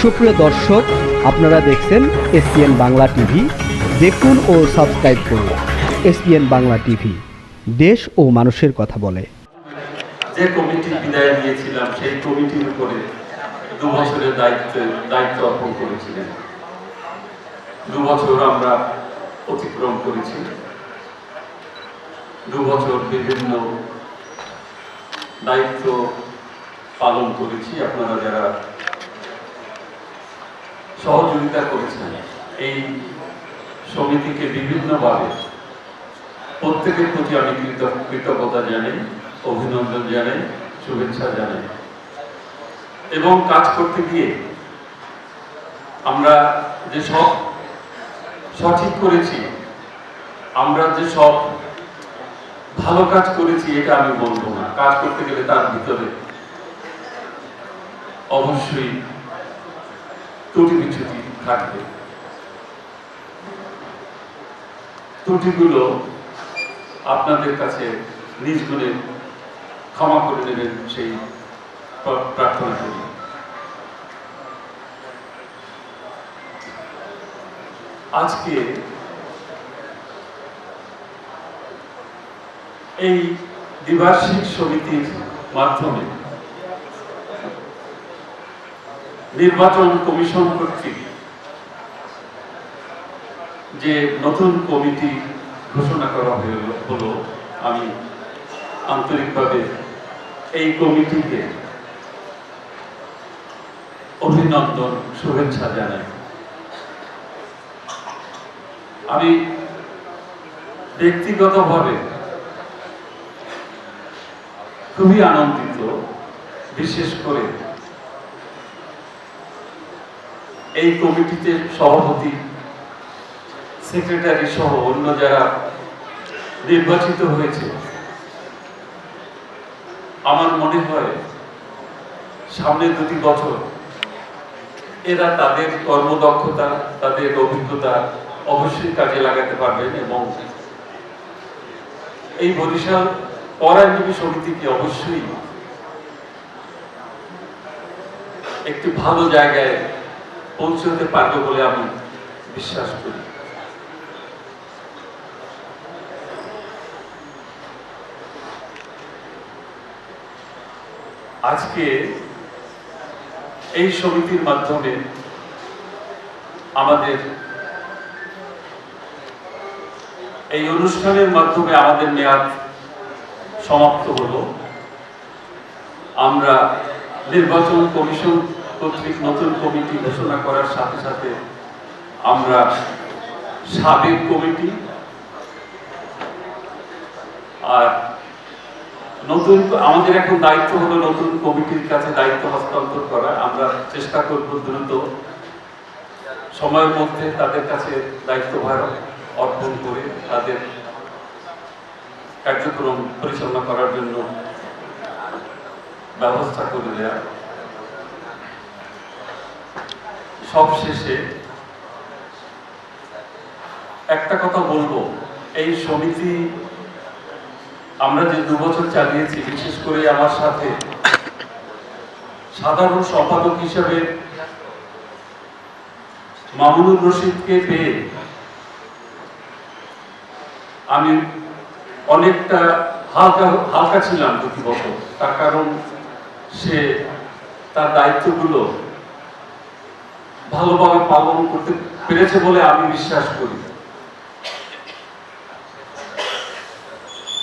সুপ্রিয় দর্শক, আপনারা দেখছেন এসপিএন বাংলা টিভি। দেখুন ও সাবস্ক্রাইব করুন এসপিএন বাংলা টিভি। দেশ ও মানুষের কথা বলে। যে কমিটির বিদায় দিয়েছিলাম সেই কমিটির উপরে দু বছরের দায়িত্ব দায়িত্ব অর্পণ করেছিলেন। দু বছর আমরা অতিক্রম করেছি। দু বছর বিভিন্ন দায়িত্ব পালন করেছি। আপনারা যারা সহযোগিতা করেছেন এই সমিতিকে বিভিন্নভাবে প্রত্যেকের প্রতি আমি কৃতজ্ঞতা জানাই, অভিনন্দন জানাই, শুভেচ্ছা জানাই। এবং কাজ করতে গিয়ে আমরা যে সব সঠিক করেছি, আমরা যে সব ভালো কাজ করেছি, এটা আমি বলব না। কাজ করতে গেলে তার ভিতরে অবশ্যই ত্রুটি বিচ্ছুতি থাকবে। ত্রুটিগুলো আপনাদের কাছে নিজ গুণে ক্ষমা করে দেবেন সেই প্রার্থনা করি। আজকে এই দ্বিবার্ষিক সমিতির মাধ্যমে নির্বাচন কমিশন কর্তৃক যে নতুন কমিটি ঘোষণা করা হলো আমি আন্তরিকভাবে এই কমিটিকে অভিনন্দন, শুভেচ্ছা জানাই। আমি ব্যক্তিগতভাবে খুবই আনন্দিত, বিশেষ করে এই কমিটিতে সভাপতি, সেক্রেটারি সহ অন্য যারা নির্বাচিত হয়েছে, আমার মনে হয় সামনে দুটি বছর এরা তাদের কর্মদক্ষতা, তাদের অভিজ্ঞতা অবশ্যই কাজে লাগাতে পারবেন এবং এই বরিশাল পরাজীবী সমিতিকে অবশ্যই একটি ভালো জায়গায় পৌঁছতে পারবে বলে আমি বিশ্বাস করি। আজকে এই সমিতির মাধ্যমে আমাদের এই অনুষ্ঠানের মাধ্যমে আমাদের মেয়াদ সমাপ্ত হলো। আমরা নির্বাচন কমিশন কর্তৃক নতুন কমিটি ঘোষণা করার সাথে সাথে আমরা সাবেক কমিটি আর নতুন আমাদের এখন দায়িত্ব হলো নতুন কমিটির কাছে দায়িত্ব হস্তান্তর করা। আমরা চেষ্টা করব দ্রুত সময়ের মধ্যে তাদের কাছে দায়িত্বভার অর্পণ করে তাদের কার্যক্রম পরিচালনা করার জন্য ব্যবস্থা করে দেয়া সবশেষে একটা কথা বলব। এই সমিতি আমরা যে দু বছর চালিয়েছি, বিশেষ করে আমার সাথে সাধারণ সম্পাদক হিসেবে মামুনুর রশিদকে পেয়ে আমি অনেকটা হালকা হালকা ছিলাম দুটি বছর। তার কারণ সে, তার দায়িত্বগুলো ভালোভাবে পালন করতে পেরেছে বলে আমি বিশ্বাস করি।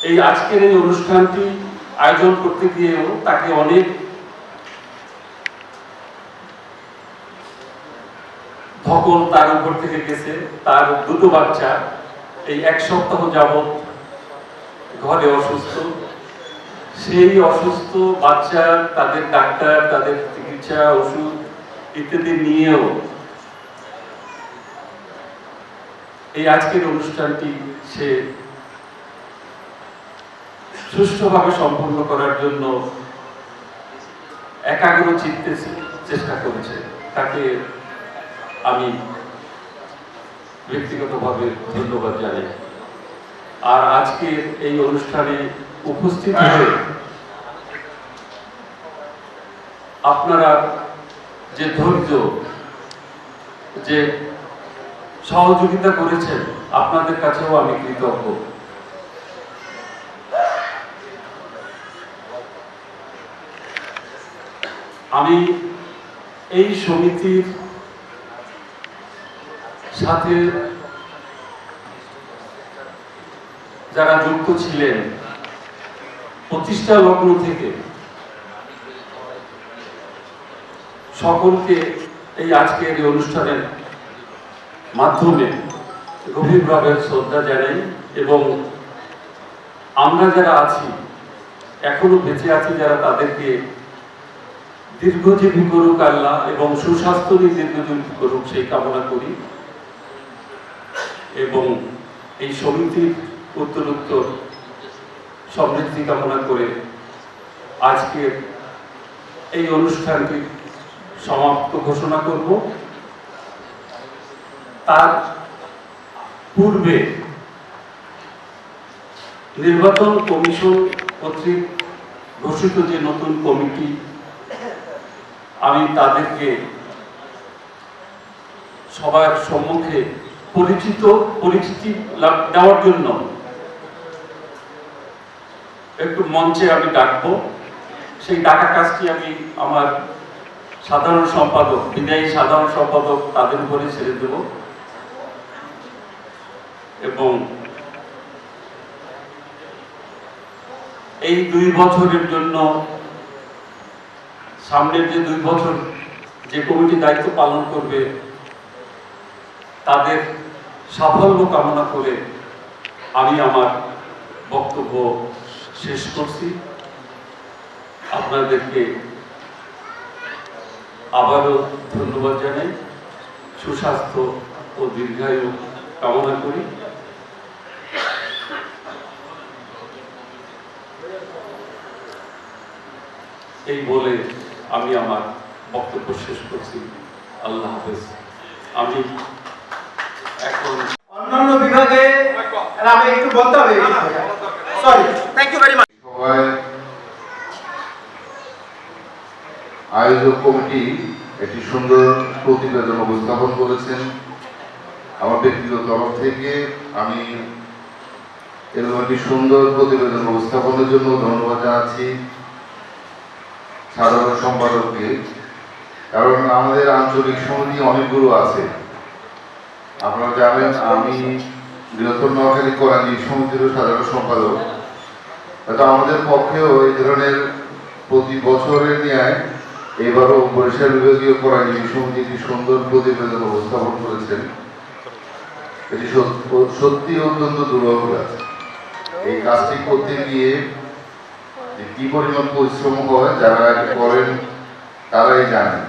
এই আজকের এই অনুষ্ঠানটি আয়োজন করতে গিয়েও তাকে অনেক ধকল তার উপর থেকে গেছে। তার দুটো বাচ্চা এই এক সপ্তাহ যাবৎ ঘরে অসুস্থ। সেই অসুস্থ বাচ্চা তাদের ডাক্তার, তাদের চিকিৎসা, ওষুধ ইত্যাদি নিয়েও এই আজকের অনুষ্ঠানটি সে সুষ্ঠুভাবে সম্পন্ন করার জন্য একাগ্র চিত্তে চেষ্টা করেছে। তাকে আমি ব্যক্তিগতভাবে ধন্যবাদ জানাই। আর আজকে এই অনুষ্ঠানে উপস্থিত হয়ে আপনারা যে ধৈর্য, যে সহযোগিতা করেছেন, আপনাদের কাছেও আমি কৃতজ্ঞ। আমি এই সমিতির সাথে যারা যুক্ত ছিলেন প্রতিষ্ঠা লগ্ন থেকে সকলকে এই আজকের এই অনুষ্ঠানের মাধ্যমে গভীরভাবে শ্রদ্ধা জানাই এবং আমরা যারা আছি, এখনও বেঁচে আছি যারা তাদেরকে দীর্ঘজীবী করুক আল্লাহ এবং সুস্বাস্থ্য নিয়ে দীর্ঘজীবী করুক সেই কামনা করি এবং এই সমিতির উত্তরোত্তর সমৃদ্ধি কামনা করে আজকের এই অনুষ্ঠানটি সমাপ্ত ঘোষণা করব। তার পূর্বে নির্বাচন কমিশন কর্তৃক ঘোষিত যে নতুন কমিটি, আমি তাদেরকে সবার সম্মুখে পরিচিত, পরিচিতি দেওয়ার জন্য একটু মঞ্চে আমি ডাকবো। সেই ডাকা কাজটি আমি আমার সাধারণ সম্পাদক বিদায়ী সাধারণ সম্পাদক তাদের উপরে ছেড়ে দেব। এবং এই দুই বছরের জন্য সামনের যে দুই বছর যে কমিটি দায়িত্ব পালন করবে, তাদের সাফল্য কামনা করে আমি আমার বক্তব্য শেষ করছি। আপনাদেরকে আবারও ধন্যবাদ জানাই। সুস্বাস্থ্য ও দীর্ঘায়ু কামনা করি। এই বলে আমি আমার বক্তব্য শেষ করছি। আল্লাহ হাফেজ। আমি এখন অন্যান্য বিভাগে আর আমি একটু বলতে হবে। Sorry thank you very much আয়োজক কমিটি একটি সুন্দর প্রতিবেদন উপস্থাপন করেছেন। আমার ব্যক্তিগত তরফ থেকে আমি এরকম একটি সুন্দর প্রতিবেদন উপস্থাপনের জন্য ধন্যবাদ জানাচ্ছি সাধারণ সম্পাদককে। কারণ আমাদের আঞ্চলিক সমিতি অনেকগুলো আছে। আপনারা জানেন, আমি বৃহত্তর নোয়াখালী করানি সমিতিরও সাধারণ সম্পাদক। আমাদের পক্ষেও এই ধরনের প্রতি বছরের ন্যায় এবারও বরিশাল বিভাগীয় করানি সমিতি একটি সুন্দর প্রতিবেদন উপস্থাপন করেছেন। এটি সত্যি অত্যন্ত দুর্লভ কাজ। এই কাজটি করতে গিয়ে কি পরিমাণ পরিশ্রম হয়, যারা করেন, তারাই জানেন।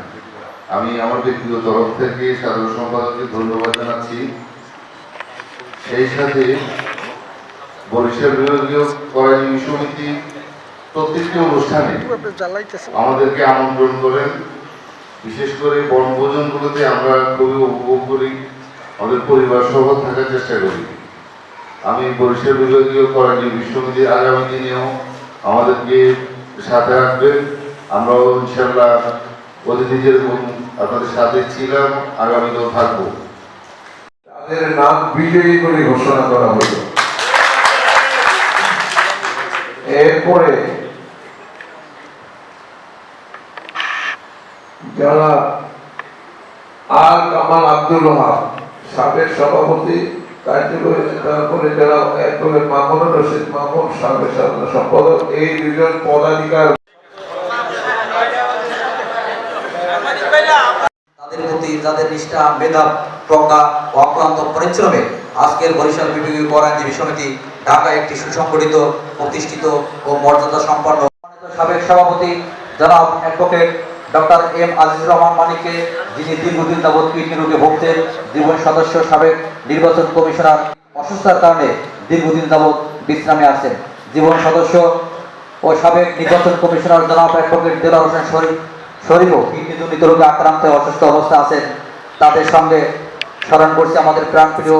আমি আমার ব্যক্তিগত তরফ থেকে সাধারণ সম্পাদককে ধন্যবাদ জানাচ্ছি। সেই সাথে বরিশাল বিভাগীয় করানি সমিতি প্রত্যেকটি অনুষ্ঠানে আমাদেরকে আমন্ত্রণ করেন। বিশেষ করে বনভোজনগুলোতে আমরা খুবই উপভোগ করি, আমাদের পরিবার সহ থাকার চেষ্টা করি। আমি বরিশাল বিভাগীয় করানি বিশ্বমিতি আগামী দিনেও আমাদেরকে সাথে রাখবেন আমরাও ইনশাল্লাহ অতিথি যেরকম আপনাদের সাথে ছিলাম, আগামীতেও থাকব। তাদের নাম বিজয়ী করে ঘোষণা করা হলো। এরপরে যারা আর কামাল আব্দুল ওহাব সাবেক সভাপতি কার্যকরী তারপরে যারা এরপরে মামুনুর রশিদ মামুন সাবেক সাধারণ সম্পাদক এই দুজন পদাধিকার। তাদের প্রতি যাদের নিষ্ঠা মেধা প্রজ্ঞা অক্লান্ত পরিশ্রমে আজকের বরিশাল বিভাগীয় করাইনজীবী সমিতি ঢাকা একটি সুসংগঠিত প্রতিষ্ঠিত ও মর্যাদা সম্পন্ন সাবেক সভাপতি জনাব advocate doctor M Azizur Rahman মানিককে, যিনি দীর্ঘদিন যাবৎ কিডনি রোগে ভুগছেন, জীবন সদস্য সাবেক নির্বাচন কমিশনার, অসুস্থতার কারণে দীর্ঘদিন যাবৎ বিশ্রামে আছেন। জীবন সদস্য ও সাবেক নির্বাচন কমিশনার জনাব অ্যাডভোকেট দেলার হোসেন শরীফ শরীরও কিডনি দুর্নীতি রোগে আক্রান্ত অসুস্থ অবস্থা আছেন। তাদের সঙ্গে স্মরণ করছি আমাদের প্রাণপ্রিয়